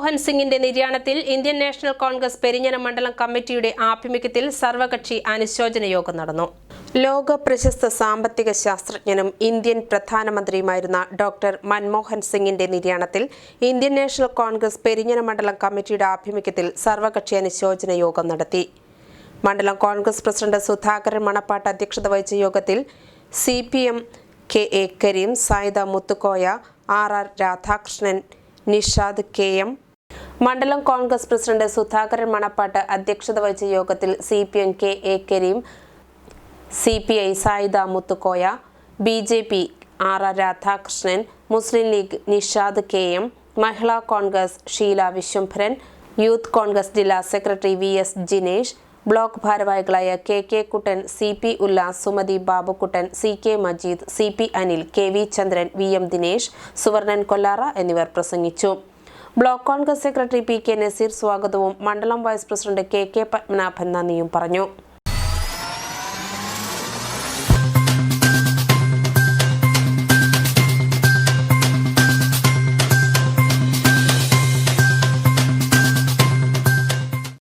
മൻമോഹൻ സിംഗിന്റെ നിര്യാണത്തിൽ Indian national Congress പെരിഞ്ഞന മണ്ഡലം കമ്മിറ്റിയുടെ ആഭിമുഖ്യത്തിൽ സർവകക്ഷി അനുശോചന യോഗം നടന്നു. ലോക പ്രശസ്ത സാമ്പത്തിക ശാസ്ത്രജ്ഞനും ഇന്ത്യൻ പ്രധാനമന്ത്രിയുമായിരുന്ന ഡോക്ടർ മൻമോഹൻ സിംഗിന്റെ നിര്യാണത്തിൽ ഇന്ത്യൻ നാഷണൽ കോൺഗ്രസ് പെരിഞ്ഞന മണ്ഡലം കമ്മിറ്റിയുടെ ആഭിമുഖ്യത്തിൽ സർവകക്ഷി അനുശോചന യോഗം നടത്തി. മണ്ഡലം കോൺഗ്രസ് പ്രസിഡന്റ് സുധാകരൻ മണപ്പാട്ട് അധ്യക്ഷത വഹിച്ച യോഗത്തിൽ C P M K A Kareem Sayida Muthukoya R R Radhakrishnan Nishad K M മണ്ഡലം കോൺഗ്രസ് പ്രസിഡന്റ് സുധാകരൻ മണപ്പാട്ട് അധ്യക്ഷത വഹിച്ച യോഗത്തിൽ C P M K A Kareem C P I Sayida Muthukoya B J P R R Radhakrishnan Muslim League Nishad K M Mahila Congress Sheela Vishwambharan youth Congress ജില്ലാ secretary V S Jinesh block ഭാരവാഹികളായ K K Kuttan C P Ullas Sumathi Babukuttan C K Majeed C P Anil K V Chandran V M Dinesh Suvarnan Kollara എന്നിവർ പ്രസംഗിച്ചു. Block Congress secretary P K Naseer സ്വാഗതവും മണ്ഡലം vice president K K Padmanabhan നന്ദിയും പറഞ്ഞു